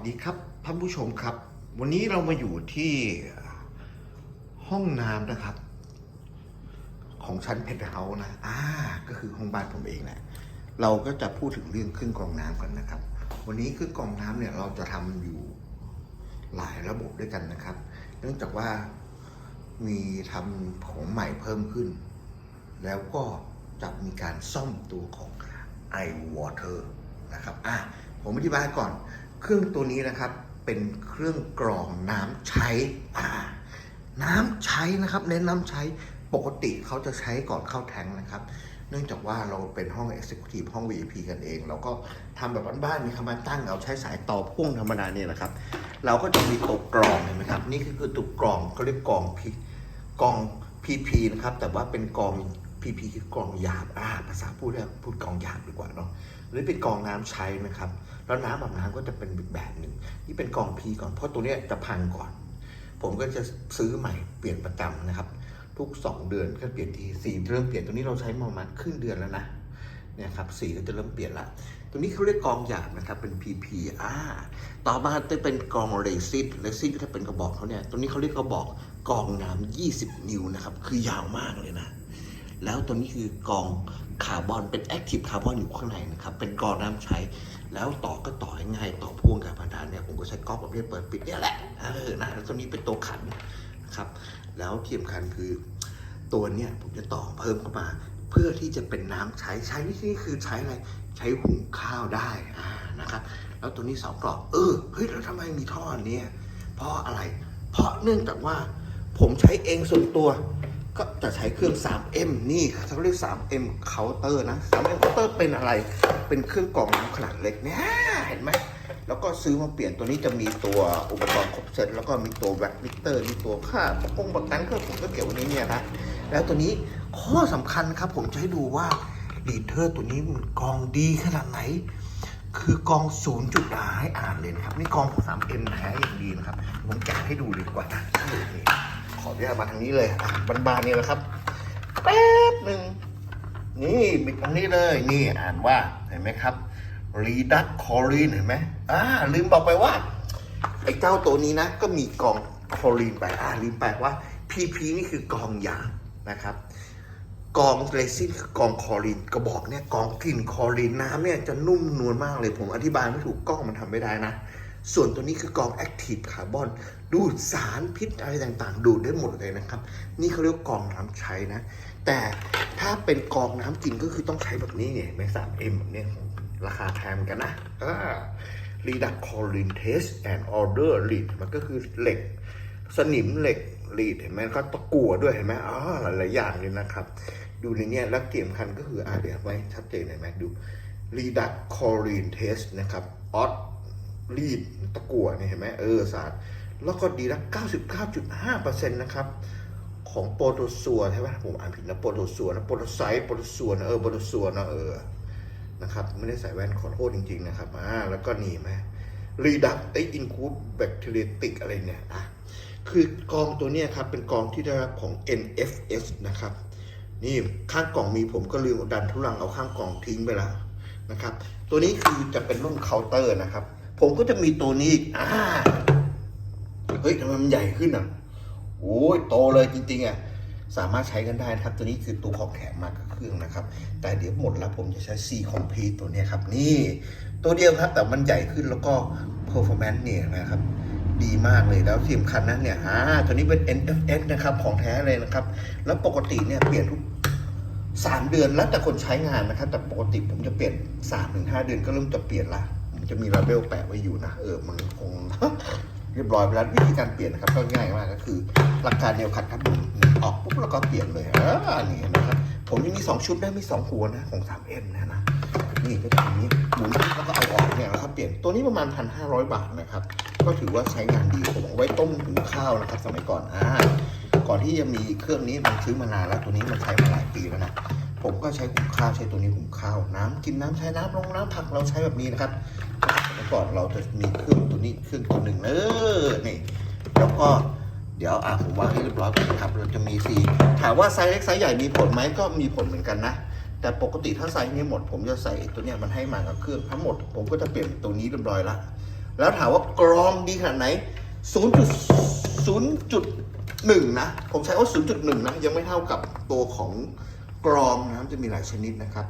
สวัสดีครับท่านผู้ชมครับ วันนี้เรามาอยู่ที่ห้องน้ำนะครับ ของชั้นเพชรเฮาส์นะอ่าก็คือห้องบ้านผมเองแหละเราก็จะพูดถึงเรื่องเครื่องกรองน้ำกันนะครับ วันนี้เครื่องกรองน้ำเนี่ยเราจะทำอยู่หลายระบบด้วยกันนะครับ เนื่องจากว่ามีทำของใหม่เพิ่มขึ้น แล้วก็จะมีการซ่อมตัวของ i water นะครับอะผมอธิบายก่อน เครื่องตัวนี้นะครับเป็นเครื่องกรองน้ำใช้อ่าน้ำใช้นะครับ เน้นน้ำใช้ปกติเขาจะใช้ก่อนเข้าแทงนะครับ เนื่องจากว่าเราเป็นห้อง Executive ห้อง VIP กันเอง เราก็ทำแบบบ้านๆมีคำว่าตั้ง เอาใช้สายต่อพ่วงธรรมดาเนี่ยนะครับ เราก็จะมีตัวกรองเห็นไหมครับ นี่คือตัวกรองเขาเรียกกรองพีกรอง PP นะครับ แต่ว่าเป็นกรอง PP คือกรองหยาบอ่าภาษาพูดเรียกพูดกรองหยาบดีกว่าเนาะหรือเป็นกรองน้ำใช้นะครับ แล้วน้ำแบบน้ำก็จะเป็นอีกแบบหนึ่งนี่เป็นกอง P ก่อน เพราะตัวเนี้ยจะพังก่อน ผมก็จะซื้อใหม่เปลี่ยนประจำนะครับ ทุก 2 เดือนก็เปลี่ยนทีสีเริ่มเปลี่ยนตัวนี้เราใช้มาประมาณครึ่งเดือนแล้วนะเนี่ยครับสีก็จะเริ่มเปลี่ยนละตัวนี้เขาเรียกกองหยาบนะครับเป็น PP อ่าต่อมาจะเป็นกองเรซินเรซินก็จะเป็นกระบอกเขาเนี่ยตัวนี้เขาเรียกกระบอกกองน้ำ20 นิ้วนะครับคือยาวมากเลยนะแล้วตัวนี้คือกองคาร์บอนเป็นแอคทีฟคาร์บอนอยู่ข้างในนะครับเป็นกองน้ำใช้ แล้วต่อก็ต่อง่ายๆต่อพ่วงกับพันธานเนี่ยผมก็ใช้ก๊อกประเภทเปิดปิดเนี่ยแหละเออนะแล้วตัวนี้เป็นตัวขันนะครับ แล้วที่สำคัญคือตัวเนี่ยผมจะต่อเพิ่มเข้ามา เพื่อที่จะเป็นน้ำใช้ใช้วิธีคือใช้อะไรใช้หุงข้าวได้อ่านะครับแล้วตัวนี้สองกรอบเออเฮ้ยแล้วทำไมมีท่อเนี้ยเพราะอะไร เพราะเนื่องจากว่าผมใช้เองส่วนตัว ก็จะใช้เครื่อง 3M นี่เขาเรียก 3M เคาน์เตอร์นะ 3M เคาน์เตอร์เป็นอะไร เป็นเครื่องกรองน้ำขนาดเล็กเนี่ยเห็นไหม แล้วก็ซื้อมาเปลี่ยนตัวนี้จะมีตัวอุปกรณ์ครบเซตแล้วก็มีตัวแว็กมิเตอร์มีตัวค่าประกงประกันก็ผมก็เก็บไว้ในเนี่ยนะ แล้วตัวนี้ข้อสำคัญครับ ผมจะให้ดูว่าดีเทอร์ตัวนี้มันกรองดีขนาดไหน คือกองศูนย์จุดหายอ่านเลยนะครับ นี่กอง 3M แท้อย่างดีนะครับ ผมแกะให้ดูดีกว่านะ นี่นี่ขออนุญาตมาทางนี้เลยบานๆนี่แหละครับแป๊บหนึ่งนี่บิดตรงนี้เลยนี่อ่านว่าเห็นไหมครับ reduct chlorine เห็นไหมอ่าลืมบอกไปว่าไอ้เจ้าตัวนี้นะ ก็มีกองคอรีนไปอ่าลืมไปว่า PP นี่คือกองยางนะครับกองเรซินคือกองคอรีนกระบอกเนี่ยกองกลิ่นคอรีนน้ำเนี่ยจะนุ่มนวลมากเลยผมอธิบายไม่ถูกกล้องมันทำไม่ได้นะ ส่วนตัวนี้คือกองแอคทีฟคาร์บอนดูดสารพิษอะไรต่างๆ ดูดได้หมดเลยนะครับ นี่เขาเรียกกองน้ำใช้นะ แต่ถ้าเป็นกองน้ำกินก็คือต้องใช้แบบนี้เนี่ยไม่สามเอ็มแบบเนี้ยราคาแพงเหมือนกันนะอ่า reduct chlorine test and order lead มันก็คือเหล็ก สนิมเหล็กรีดเห็นไหมก็ตะกั่วด้วยเห็นไหมอ๋อหลายๆอย่างเลยนะครับ ดูในเนี้ยแล้วเกี่ยมคันก็คืออ่าเดี๋ยวไว้ชัดเจนหน่อยไหมดู reduct chlorine test นะครับออส รีดตะกั่วเนี่ยเห็นไหมเออสารแล้วก็ดีละ99.5%นะครับของโปรโตซัวใช่ไหมผมอ่านผิดนะโปรโตซัวนะโปรโตไซต์โปรโตซัวนะเออโปรโตซัวนะเออนะครับไม่ได้ใส่แว่นขอโทษจริง ๆ นะครับอ่าแล้วก็นี่ไหมรีดักไออินคูดแบคทีเรียติกอะไรเนี่ยอะคือกองตัวเนี้ยครับเป็นกองที่ได้รับของ NFS นะครับนี่ข้างกล่องมีผมก็ลืมดันทุลังเอาข้างกล่องทิ้งไปแล้วนะครับ ตัวนี้คือจะเป็นรุ่นเคาน์เตอร์นะครับ ผมก็จะมีตัวนี้อีกอ่าเฮ้ยทำไมมันใหญ่ขึ้นอะโอ้ยโตเลยจริงๆอะสามารถใช้กันได้นะครับ ตัวนี้คือตัวของแถมมากับเครื่องนะครับ แต่เดี๋ยวหมดแล้วผมจะใช้ C Complete ตัวนี้ครับนี่ ตัวเดียวครับแต่มันใหญ่ขึ้นแล้วก็ performance เนี่ยนะครับ ดีมากเลยแล้วที่สำคัญนั้นเนี่ยอ่าตัวนี้เป็น NFS นะครับของแท้เลยนะครับ แล้วปกติเนี่ยเปลี่ยนทุกสามเดือนแล้วแต่คนใช้งานนะครับ แต่ปกติผมจะเปลี่ยนสามถึงห้าเดือนก็เริ่มจะเปลี่ยนละ จะมีลาเบลแปะไว้อยู่นะ เออ มันคงเรียบร้อยไปแล้ววิธีการเปลี่ยนนะครับก็ง่ายมากก็คือหลักการเดียวกันครับผมออกปุ๊บแล้วก็เปลี่ยนเลยเออนี่นะครับผมยังมีสองชุดได้มีสองหัวนะของ 3M นะนะนี่ก็จะอย่างนี้หมุนแล้วก็เอาออกเนี่ยนะครับเปลี่ยนตัวนี้ประมาณ 1,500 บาทนะครับ ก็ถือว่าใช้งานดีผมเอาไว้ต้มหุงข้าวนะครับ สมัยก่อนอ่าก่อนที่จะมีเครื่องนี้มันซื้อมานานแล้วตัวนี้มันใช้มาหลายปีแล้วนะ ผมก็ใช้หุงข้าวใช้ตัวนี้หุงข้าว น้ำกินน้ำใช้น้ำลงน้ำผักเราใช้แบบนี้นะครับสมัยก่อนเราจะมีเครื่องตัวนี้เครื่องตัวหนึ่งเออนี่แล้วก็เดี๋ยวอะผมวางให้เรียบร้อยก่อนนะครับเราจะมีสีถามว่าไซส์เล็กไซส์ใหญ่มีผลไหมก็มีผลเหมือนกันนะแต่ปกติถ้าไซส์นี้หมด ผมจะใส่ตัวเนี้ยมันให้มากับเครื่องทั้งหมด ผมก็จะเปลี่ยนตัวนี้เรียบร้อยละแล้วถามว่ากรองดีขนาดไหน 0.0.1 นะ ผมใช้ว่า0.1 นะ ยังไม่เท่ากับตัวของ กรองน้ำจะมีหลายชนิดนะครับ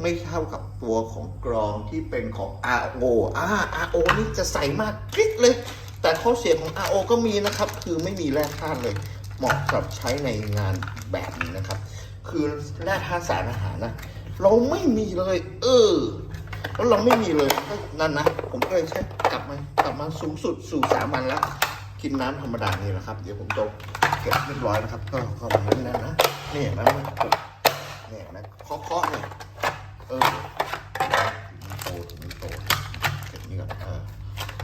ไม่เท่ากับตัวของกรองที่เป็นของ RO อ่า RO นี่จะใสมากคลิกเลย แต่ข้อเสียของ RO ก็มีนะครับ คือไม่มีแร่ธาตุเลย เหมาะกับใช้ในงานแบบนี้นะครับ คือแร่ธาตุสารอาหารนะเราไม่มีเลย เออแล้วเราไม่มีเลยนั่นนะ ผมก็เลยใช้กลับมากลับมาสูงสุดสู่สามัญแล้ว กินน้ำธรรมดานี่แหละครับ เดี๋ยวผมจะเก็บเรียบร้อยนะครับ ก็เข้ามาที่นั่นนะนี่เห็นไหม มันปุกนี่ยนะเคาะๆเนี่ยเออถุงมันโตถุงมันโตเก็บนี่ก่อนเออ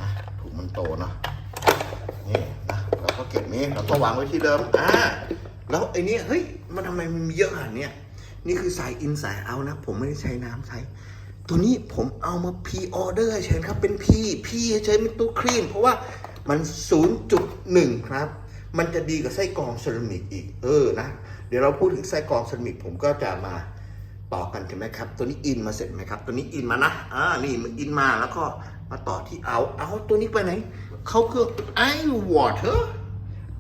นะถุงมันโตเนาะนี่นะเราก็เก็บนี้เราก็วางไว้ที่เดิมอ่าแล้วไอ้นี่เฮ้ยมันทำไมมันมีเยอะขนาดเนี้ยนี่คือสายอินสายเอานะ ผมไม่ได้ใช้น้ำใช้ตัวนี้ผมเอามาพีออเดอร์เฉยครับ เป็นพีพี่เฉยเป็นตัวครีม เพราะว่ามัน 0.1 ครับ มันจะดีกว่าไส้กรองเซรามิกอีก เออนะ เดี๋ยวเราพูดถึงไส้กรองเซรามิกผมก็จะมาต่อกันใช่ไหมครับ ตัวนี้อินมาเสร็จไหมครับ ตัวนี้อินมานะอ่านี่มันอินมาแล้วก็มาต่อที่เอาเอาตัวนี้ไปไหน เขาเครื่องไอวอเตอร์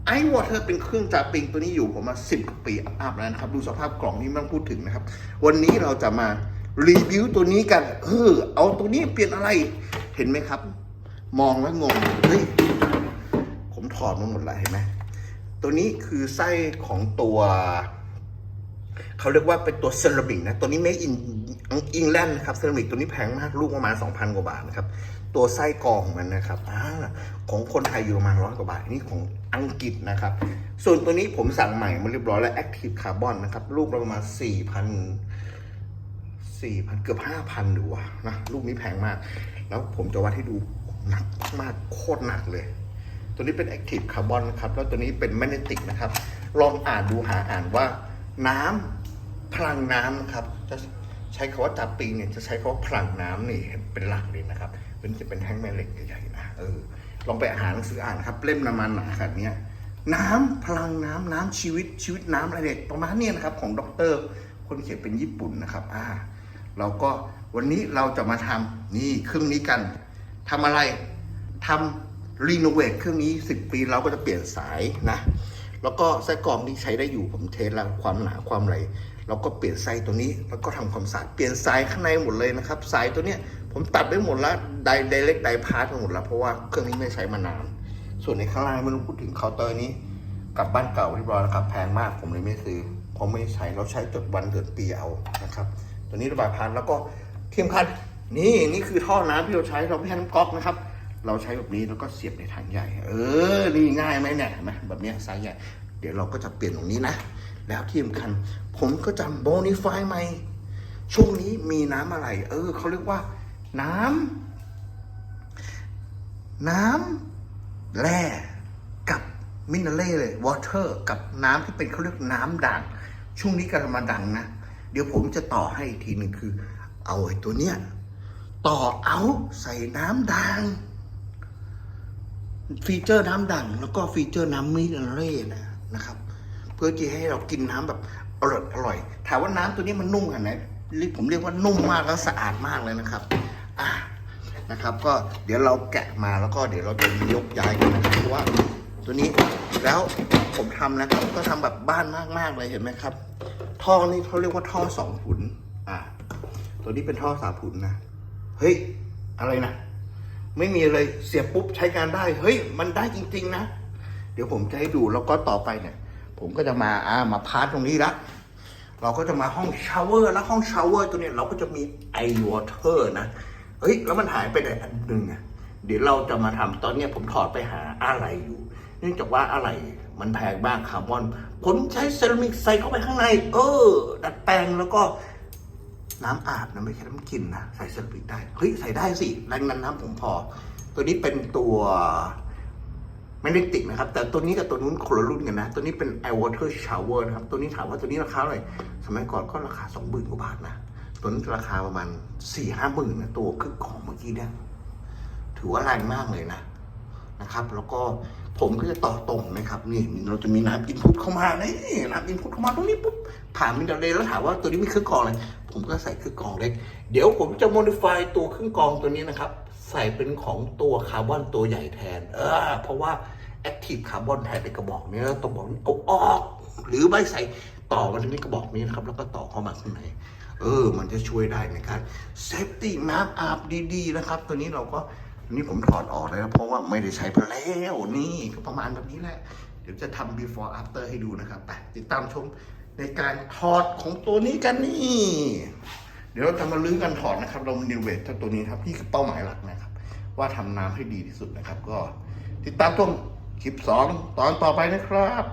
ไอวอเตอร์เป็นเครื่องจับปิงตัวนี้อยู่ผมมาสิบกว่าปีอัพๆแล้วนะครับ ดูสภาพกล่องนี้ไม่ต้องพูดถึงนะครับ วันนี้เราจะมารีวิวตัวนี้กัน เออ เอาตัวนี้เปลี่ยนอะไร เห็นไหมครับ มองแล้วงง เฮ้ย ผมถอดมาหมดแล้วเห็นไหม ตัวนี้คือไส้ของตัวเขาเรียกว่าเป็นตัวเซรามิกนะ ตัวนี้ไม่อินอิงแลนด์นะครับ เซรามิกตัวนี้แพงมากลูกประมาณ 2,000 กว่าบาทนะครับ ตัวไส้กรองมันนะครับอของคนไทยอยู่ประมาณร้อยกว่าบาท นี่ของอังกฤษนะครับ ส่วนตัวนี้ผมสั่งใหม่มาเรียบร้อยแล้ว Active Carbon นนะครับ ลูกประมาณ 4,000 4,000 เกือบ 5,000ดูว่ะนะ ลูกนี้แพงมาก แล้วผมจะวัดให้ดูหนักมากโคตรหนักเลย ตัวนี้เป็น Active Carbon นะครับ แล้วตัวนี้เป็น Magnetic นะครับ ลองอ่านดูหาอ่านว่าน้ำพลังน้ำนะครับ จะใช้คาว่าจับปิงเนี่ยจะใช้คาว่าพลังน้ำนี่เป็นหลักเลยนะครับเป็นจะเป็นแท่งแม่เหล็กใหญ่ๆนะเออลองไปอ่านหนังสืออ่านครับ เล่มน้ำมันหนาขนาดเนี้ยน้ำพลังน้ำน้ำชีวิตชีวิตน้ำอะไรเด็กประมาณนี้นะครับ ของดรคนเขียนเป็นญี่ปุ่นนะครับอ่าเราก็วันนี้เราจะมาทำนี่เครื่องนี้กันทำอะไรทำ รีโนเวทเครื่องนี้ 10 ปีเราก็จะเปลี่ยนสายนะ แล้วก็ไส้กรองที่ใช้ได้อยู่ผมเทสแล้วความหนาความอะไรเราก็เปลี่ยนไส้ตัวนี้แล้วก็ทำความสะอาดเปลี่ยนสายข้างในหมดเลยนะครับสายตัวเนี้ยผมตัดไปหมดแล้วไดไดเล็กไดพาร์ทหมดแล้วเพราะว่าเครื่องนี้ไม่ใช้มานาน ส่วนในข้างล่างไม่ต้องพูดถึงเคาน์เตอร์นี้กลับบ้านเก่าเรียบร้อยแล้วครับแพงมากผมเลยไม่ซื้อเพราะไม่ใช้เราใช้จดวันเกิดปีเอานะครับ ตัวนี้ระบายพันแล้วก็เทียมคันนี่นี่คือท่อน้ำที่เราใช้เราไม่ใช้น้ำก๊อกนะครับ เราใช้แบบนี้แล้วก็เสียบในถังใหญ่ เออ นี่ง่ายไหมเนี่ยนไหมแบบเนี้ยไซส์ใหญ่ เดี๋ยวเราก็จะเปลี่ยนตรงนี้นะ แล้วที่สำคัญ ผมก็จะโบนิฟายใหม่ ช่วงนี้มีน้ำอะไร เออเขาเรียกว่า น้ำน้ำแร่กับมินเนอเร่เลยวอเตอร์กับน้ำที่เป็นเขาเรียกน้ำด่าง ช่วงนี้กำลังมาดังนะ เดี๋ยวผมจะต่อให้อีกทีหนึ่งคือ เอาไอ้ตัวเนี้ยต่อเอาใส่น้ำด่าง ฟีเจอร์น้ำด่างแล้วก็ฟีเจอร์น้ำมิเนอเร่นะนะครับ เพื่อที่ให้เรากินน้ำแบบอร่อยอร่อย ถามว่าน้ำตัวนี้มันนุ่มขนาดไหนผมเรียกว่านุ่มมากแล้วสะอาดมากเลยนะครับอ่านะครับ ก็เดี๋ยวเราแกะมาแล้วก็เดี๋ยวเราจะยกย้ายกันนะครับเพราะว่าตัวนี้แล้วผมทำนะครับ ก็ทำแบบบ้านมากๆเลยเห็นไหมครับ ท่อนี่เขาเรียกว่าท่อสองผุนอ่าตัวนี้เป็นท่อสามผุนนะเฮ้ยอะไรนะ ไม่มีเลยเสียบปุ๊บใช้การได้ เฮ้ย มันได้จริง ๆ นะ เดี๋ยวผมจะให้ดูแล้วก็ต่อไปเนี่ย ผมก็จะมาอ่ามาพาร์ทตรงนี้ละเราก็จะมาห้องชาวเวอร์แล้วห้องชาวเวอร์ตัวเนี้ยเราก็จะมีไอวอเตอร์นะเฮ้ยแล้วมันหายไปไหนอันหนึ่งอะเดี๋ยวเราจะมาทำตอนเนี้ยผมถอดไปหาอะไรอยู่ เนื่องจากว่าอะไรมันแพงมากคาร์บอน ผมใช้เซรามิกใส่เข้าไปข้างใน เออ ดัดแปลงแล้วก็ น้ำอาบนะไม่ใช่น้ำกินนะใส่เซรามิกได้เฮ้ยใส่ได้สิแรงนั้นน้ำผมพอ ตัวนี้เป็นตัวไม่ได้ติดนะครับ แต่ตัวนี้กับตัวนู้นคนละรุ่นกันนะ ตัวนี้เป็น air water shower นะครับ ตัวนี้ถามว่าตัวนี้ราคาเท่าไหร่สมัยก่อนก็ราคาสองหมื่นกว่าบาทนะ ตัวนี้ราคาประมาณสี่ห้าหมื่นนะตัวคือของเมื่อกี้เนี่ยถือว่าแรงมากเลยนะนะครับ แล้วก็ ผมก็จะต่อตรงนะครับนี่เราจะมีน้ำอินพุตเข้ามานี่น้ำอินพุตเข้ามาตรงนี้ปุ๊บผ่านมินเดอร์เรย์แล้วถามว่าตัวนี้มีเครื่องกรองอะไรผมก็ใส่เครื่องกรองเล็ก เดี๋ยวผมจะโมดิฟายตัวเครื่องกรองตัวนี้นะครับ ใส่เป็นของตัวคาร์บอนตัวใหญ่แทน เออเพราะว่าแอคทีฟคาร์บอนแทนในกระบอกนี้ยต้องบอกเอาออก หรือไม่ใส่ต่อมาที่กระบอกนี้นะครับ แล้วก็ต่อเข้ามาข้างในเออ มันจะช่วยได้ในการเซฟตี้น้ำอาบดีๆนะครับ ตัวนี้เราก็ นนี้ผมถอดออกเลยนะเพราะว่าไม่ได้ใช้ไปแล้วนี่ก็ประมาณแบบนี้แหละ เดี๋ยวจะทำ before after ให้ดูนะครับไปติดตามชมในการถอดของตัวนี้กันนี่ เดี๋ยวเราจะมาลื้อกันถอดนะครับ เรานิวเวทตัวนี้ครับนี่คือเป้าหมายหลักนะครับ ว่าทำน้ำให้ดีที่สุดนะครับ ก็ติดตามชมคลิปสองตอนต่อไปนะครับ